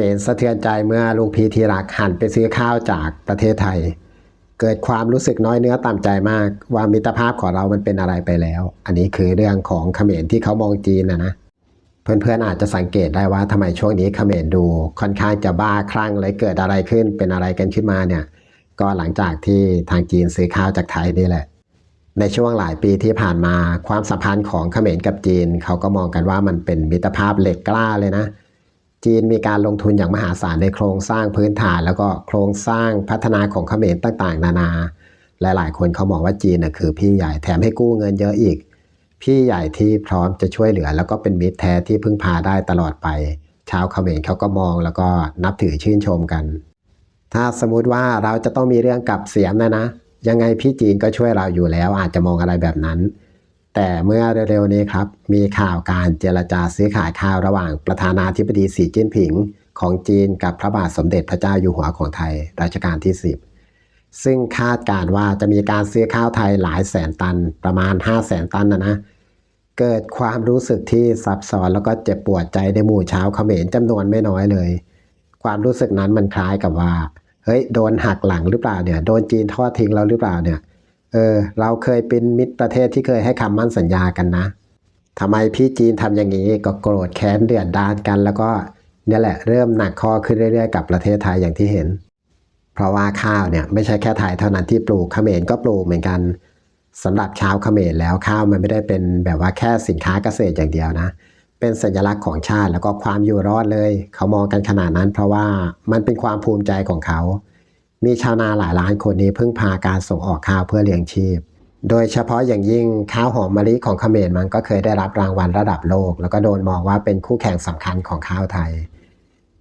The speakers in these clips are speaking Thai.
มรสะเทือนใจเมื่อลูกพีทีรักหันไปซื้อข้าวจากประเทศไทย เกิดความรู้สึกน้อยเนื้อต่ำใจมาก ว่ามิตรภาพของเรามันเป็นอะไรไปแล้ว อันนี้คือเรื่องของเขมรที่เขามองจีนนะนะเพื่อนๆอาจจะสังเกตได้ว่าทำไมช่วงนี้เขมรดู ค่อนข้างจะบ้าคลั่งเลยเกิดอะไรขึ้นเป็นอะไรกันขึ้นมาเนี่ยก็หลังจากที่ทางจีนซื้อข้าวจากไทยนี่แหละ ในช่วงหลายปีที่ผ่านมาความสัมพันธ์ของเขมรกับจีน เขาก็มองกันว่ามันเป็นมิตรภาพเหล็กกล้าเลยนะ จีนมีการลงทุนอย่างมหาศาลในโครงสร้างพื้นฐาน แล้วก็โครงสร้างพัฒนาของเขมรต่างๆ นานา หลายๆ คนเขามองว่าจีนน่ะคือพี่ใหญ่แถมให้กู้เงินเยอะอีก พี่ใหญ่ที่พร้อมจะช่วยเหลือ แล้วก็เป็นมิตรแท้ที่พึ่งพาได้ตลอดไป ชาวเขมรเขาก็มองแล้วก็นับถือชื่นชมกัน ถ้าสมมติว่าเราจะต้องมีเรื่องกับเสียมนะนะ ยังไงพี่จีนก็ช่วยเราอยู่แล้วอาจจะมองอะไรแบบนั้น แต่เมื่อเร็วๆนี้ครับ มีข่าวการเจรจาซื้อขายข้าวระหว่างประธานาธิบดีสีจิ้นผิง ของจีนกับพระบาทสมเด็จพระเจ้าอยู่หัวของไทยรัชกาลที่ 10 ซึ่งคาดการว่าจะมีการซื้อข้าวไทยหลายแสนตันประมาณ 5 0 0แสนตันนะนะเกิดความรู้สึกที่ซับซ้อนแล้วก็เจ็บปวดใจในหมู่ชาวเขมรจำนวนไม่น้อยเลย ความรู้สึกนั้นมันคล้ายกับว่าเฮ้ยโดนหักหลังหรือเปล่าเนี่ยโดนจีนทอดทิ้งเราหรือเปล่าเนี่ย เออเราเคยเป็นมิตรประเทศที่เคยให้คำมั่นสัญญากันนะทำไมพี่จีนทำอย่างนี้ก็โกรธแค้นเดือดดาลกัน แล้วก็เนี่ยแหละเริ่มหนักข้อขึ้นเรื่อยๆกับประเทศไทยอย่างที่เห็น เพราะว่าข้าวเนี่ยไม่ใช่แค่ไทยเท่านั้นที่ปลูกเขมรก็ปลูกเหมือนกันสำหรับชาวเขมรแล้วข้าวมันไม่ได้เป็นแบบว่าแค่สินค้าเกษตรอย่างเดียวนะ เป็นสัญลักษณ์ของชาติแล้วก็ความอยู่รอดเลย เขามองกันขนาดนั้น เพราะว่ามันเป็นความภูมิใจของเขา มีชาวนาหลายล้านคนนี้พึ่งพาการส่งออกข้าวเพื่อเลี้ยงชีพ โดยเฉพาะอย่างยิ่งข้าวหอมมะลิของเขมรมันก็เคยได้รับรางวัลระดับโลก แล้วก็โดนมองว่าเป็นคู่แข่งสำคัญของข้าวไทย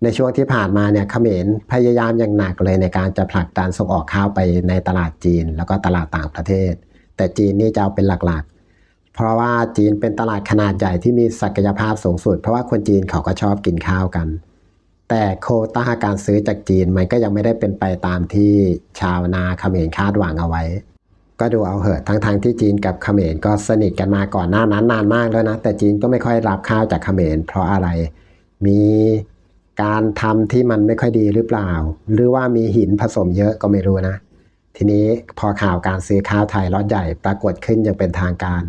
ในช่วงที่ผ่านมาเนี่ยเขมรพยายามอย่างหนักเลยในการจะผลักดันส่งออกข้าวไปในตลาดจีน แล้วก็ตลาดต่างประเทศ แต่จีนนี่จะเอาเป็นหลักๆ เพราะว่าจีนเป็นตลาดขนาดใหญ่ที่มีศักยภาพสูงสุด เพราะว่าคนจีนเขาก็ชอบกินข้าวกัน แต่โคต้าการซื้อจากจีนมันก็ยังไม่ได้เป็นไปตามที่ชาวนาเขมรคาดหวังเอาไว้ ก็ดูเอาเหอะทั้งทางๆที่จีนกับเขมรก็สนิทกันมาก่อนหน้านั้นนานมากแล้วนะ แต่จีนก็ไม่ค่อยรับข้าวจากเขมรเพราะอะไร มีการทำที่มันไม่ค่อยดีหรือเปล่า หรือว่ามีหินผสมเยอะก็ไม่รู้นะ ทีนี้พอข่าวการซื้อข้าวไทยล็อตใหญ่ปรากฏขึ้นอย่างเป็นทางการ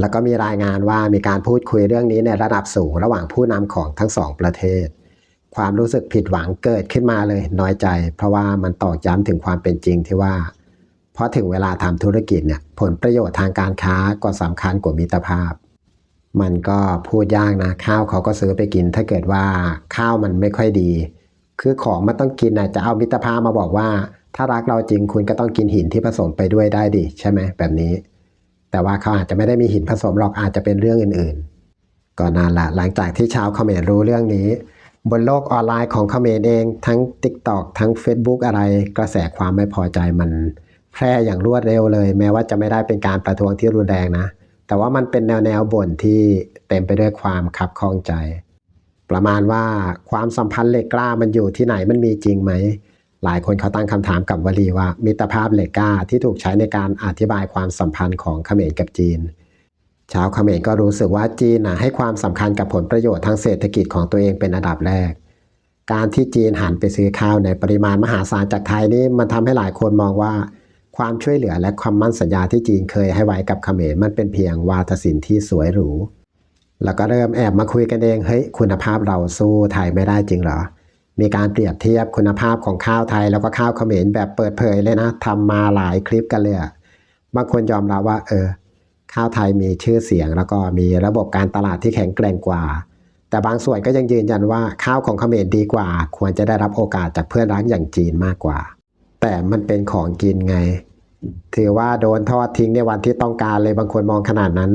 แล้วก็มีรายงานว่ามีการพูดคุยเรื่องนี้ในระดับสูงระหว่างผู้นำของทั้งสองประเทศ ความรู้สึกผิดหวังเกิดขึ้นมาเลยน้อยใจ เพราะว่ามันตอกย้ำถึงความเป็นจริงที่ว่าพอถึงเวลาทำธุรกิจเนี่ยผลประโยชน์ทางการค้าก็สำคัญกว่ามิตรภาพ มันก็พูดยากนะข้าวเขาก็ซื้อไปกิน ถ้าเกิดว่าข้าวมันไม่ค่อยดี คือของมันต้องกินนะจะเอามิตรภาพมาบอกว่า ถ้ารักเราจริงคุณก็ต้องกินหินที่ผสมไปด้วยได้ดิใช่ไหมแบบนี้ แต่ว่าเขาอาจจะไม่ได้มีหินผสมหรอกอาจจะเป็นเรื่องอื่น ๆ ก็นานละหลังจากที่ชาวเขมรรู้เรื่องนี้ บนโลกออนไลน์ของเขมรเองทั้ง TikTok ทั้ง Facebook อะไรกระแสความไม่พอใจมันแพร่อย่างรวดเร็วเลย แม้ว่าจะไม่ได้เป็นการประท้วงที่รุนแรงนะ แต่ว่ามันเป็นแนวแนวบ่นที่เต็มไปด้วยความคับข้องใจ ประมาณว่าความสัมพันธ์เหล็กกล้ามันอยู่ที่ไหนมันมีจริงไหม หลายคนเขาตั้งคำถามกับวลีว่า มิตรภาพเหล็กกล้าที่ถูกใช้ในการอธิบายความสัมพันธ์ของเขมรกับจีน ชาวเขมรก็รู้สึกว่าจีนนะให้ความสำคัญกับผลประโยชน์ทางเศรษฐกิจของตัวเองเป็นอันดับแรก การที่จีนหันไปซื้อข้าวในปริมาณมหาศาลจากไทยนี่มันทำให้หลายคนมองว่า ความช่วยเหลือและความมั่นสัญญาที่จีนเคยให้ไว้กับเขมรมันเป็นเพียงวาทศิลป์ที่สวยหรู แล้วก็เริ่มแอบมาคุยกันเองเฮ้ยคุณภาพเราสู้ไทยไม่ได้จริงเหรอ มีการเปรียบเทียบคุณภาพของข้าวไทย แล้วก็ข้าวเขมรแบบเปิดเผยเลยนะทำมาหลายคลิปกันเลยบางคนยอมรับว่าเออ ข้าวไทยมีชื่อเสียง แล้วก็มีระบบการตลาดที่แข็งแกร่งกว่า แต่บางส่วนก็ยังยืนยันว่าข้าวของเขมรดีกว่า ควรจะได้รับโอกาสจากเพื่อนรักอย่างจีนมากกว่า แต่มันเป็นของกินไง ถือว่าโดนทอดทิ้งในวันที่ต้องการเลยบางคนมองขนาดนั้น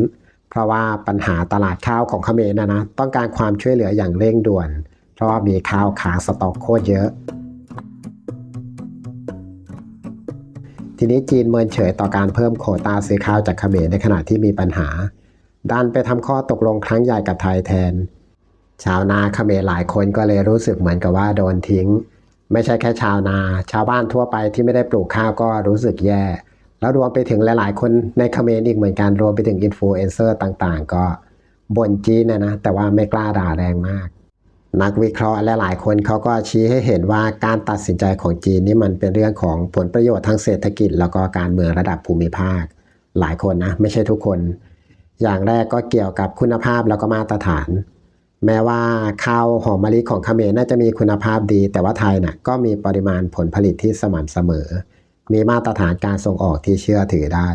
เพราะว่าปัญหาตลาดข้าวของเขมรนะนะต้องการความช่วยเหลืออย่างเร่งด่วน เพราะว่ามีข้าวค้าสต็อกโคตรเยอะ ทีนี้จีนเมินเฉยต่อการเพิ่มโควตาซื้อข้าวจากเขมรในขณะที่มีปัญหา ดันไปทำข้อตกลงครั้งใหญ่กับไทยแทน ชาวนาเขมรหลายคนก็เลยรู้สึกเหมือนกับว่าโดนทิ้ง ไม่ใช่แค่ชาวนา ชาวบ้านทั่วไปที่ไม่ได้ปลูกข้าวก็รู้สึกแย่ แล้วรวมไปถึงหลาย ๆ คนในเขมรอีกเหมือนกันรวมไปถึงอินฟลูเอนเซอร์ต่างๆ ก็บ่นจีนนะนะแต่ว่าไม่กล้าด่าแรงมาก นักวิเคราะห์และหลายคนเขาก็ชี้ให้เห็นว่าการตัดสินใจของจีนนี่มันเป็นเรื่องของผลประโยชน์ทางเศรษฐกิจ แล้วก็การเมืองระดับภูมิภาค หลายคนนะไม่ใช่ทุกคน อย่างแรกก็เกี่ยวกับคุณภาพแล้วก็มาตรฐาน แม้ว่าข้าวหอมมะลิของเขมรน่าจะมีคุณภาพดี แต่ว่าไทยน่ะก็มีปริมาณผลผลิตที่สม่ำเสมอ มีมาตรฐานการส่งออกที่เชื่อถือได้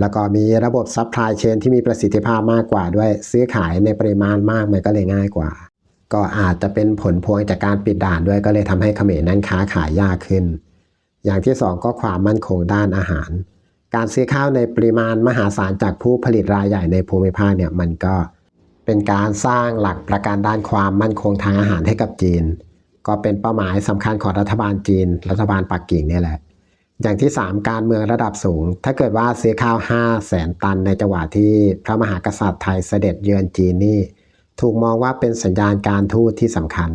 แล้วก็มีระบบซัพพลายเชนที่มีประสิทธิภาพมากกว่าด้วยซื้อขายในปริมาณมากมันก็เลยง่ายกว่า ก็อาจจะเป็นผลพวงจากการปิดด่านด้วยก็เลยทำให้เขมรนั้นค้าขายยากขึ้น อย่างที่สองก็ความมั่นคงด้านอาหาร การซื้อข้าวในปริมาณมหาศาลจากผู้ผลิตรายใหญ่ในภูมิภาคเนี่ยมันก็เป็นการสร้างหลักประกันด้านความมั่นคงทางอาหารให้กับจีน ก็เป็นเป้าหมายสำคัญของรัฐบาลจีน รัฐบาลปักกิ่งนี่แหละ อย่างที่ 3 การเมืองระดับสูง ถ้าเกิดว่าซื้อข้าว 5 0 0แสนตันในจังหวะที่พระมหากษัตริย์ไทยเสด็จเยือนจีนนี่ ถูกมองว่าเป็นสัญญาณการทูตที่สำคัญ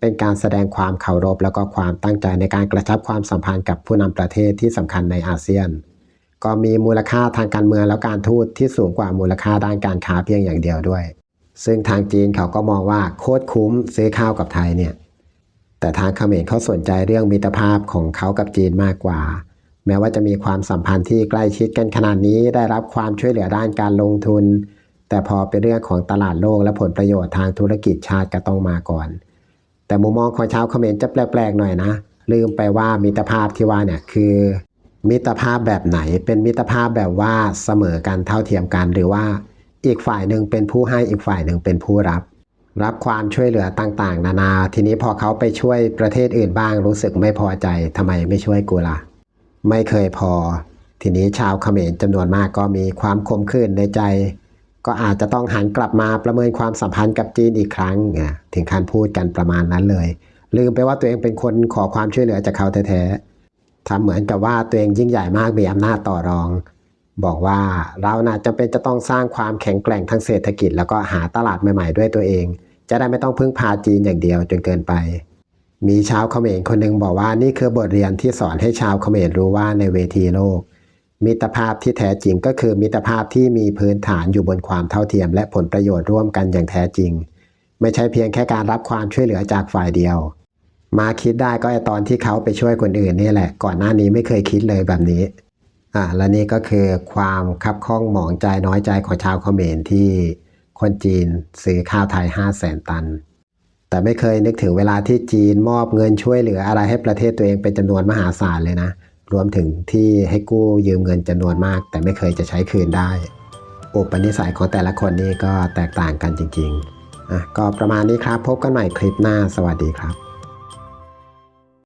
เป็นการแสดงความเคารพแล้วก็ความตั้งใจในการกระชับความสัมพันธ์กับผู้นำประเทศที่สำคัญในอาเซียน ก็มีมูลค่าทางการเมืองแล้วการทูตที่สูงกว่ามูลค่าด้านการค้าเพียงอย่างเดียวด้วย ซึ่งทางจีนเขาก็มองว่าโคตรคุ้มซื้อข้าวกับไทยเนี่ยแต่ทางเขมรเขาสนใจเรื่องมิตรภาพของเขากับจีนมากกว่า แม้ว่าจะมีความสัมพันธ์ที่ใกล้ชิดกันขนาดนี้ได้รับความช่วยเหลือด้านการลงทุน แต่พอเป็นเรื่องของตลาดโลกและผลประโยชน์ทางธุรกิจชาติก็ต้องมาก่อน แต่มุมมองของชาวเขมรจะแปลกๆหน่อยนะ ลืมไปว่ามิตรภาพที่ว่าเนี่ยคือ มิตรภาพแบบไหน เป็นมิตรภาพแบบว่าเสมอกันเท่าเทียมกัน หรือว่าอีกฝ่ายหนึ่งเป็นผู้ให้อีกฝ่ายหนึ่งเป็นผู้รับ รับความช่วยเหลือต่างๆ นานา ทีนี้พอเขาไปช่วยประเทศอื่นบ้าง รู้สึกไม่พอใจทำไมไม่ช่วยกูล่ะไม่เคยพอ ทีนี้ชาวเขมรจำนวนมากก็มีความคมขื่นในใจ ก็อาจจะต้องหันกลับมาประเมินความสัมพันธ์กับจีนอีกครั้งอะถึงขั้นพูดกันประมาณนั้นเลย ลืมไปว่าตัวเองเป็นคนขอความช่วยเหลือจากเขาแท้ๆทำเหมือนกับว่าตัวเองยิ่งใหญ่มากมีอำนาจต่อรอง บอกว่าเราน่ะจำเป็นจะต้องสร้างความแข็งแกร่งทางเศรษฐกิจ แล้วก็หาตลาดใหม่ๆด้วยตัวเอง จะได้ไม่ต้องพึ่งพาจีนอย่างเดียวจนเกินไป มีชาวเขมรคนหนึ่งบอกว่านี่คือบทเรียนที่สอนให้ชาวเขมรรู้ว่าในเวทีโลก มิตรภาพที่แท้จริงก็คือมิตรภาพที่มีพื้นฐานอยู่บนความเท่าเทียม และผลประโยชน์ร่วมกันอย่างแท้จริง ไม่ใช่เพียงแค่การรับความช่วยเหลือจากฝ่ายเดียว มาคิดได้ก็ไอตอนที่เขาไปช่วยคนอื่นนี่แหละ ก่อนหน้านี้ไม่เคยคิดเลยแบบนี้อะและนี่ก็คือความคับข้องหมองใจน้อยใจของชาวเขมรที่คนจีนซื้อข้าวไทย 5 0 0แสนตัน แต่ไม่เคยนึกถึงเวลาที่จีนมอบเงินช่วยเหลืออะไรให้ประเทศตัวเองเป็นจำนวนมหาศาลเลยนะ รวมถึงที่ให้กู้ยืมเงินจำนวนมาก แต่ไม่เคยจะใช้คืนได้ อุปนิสัยของแต่ละคนนี่ก็แตกต่างกันจริงๆอะก็ประมาณนี้ครับพบกันใหม่คลิปหน้าสวัสดีครับ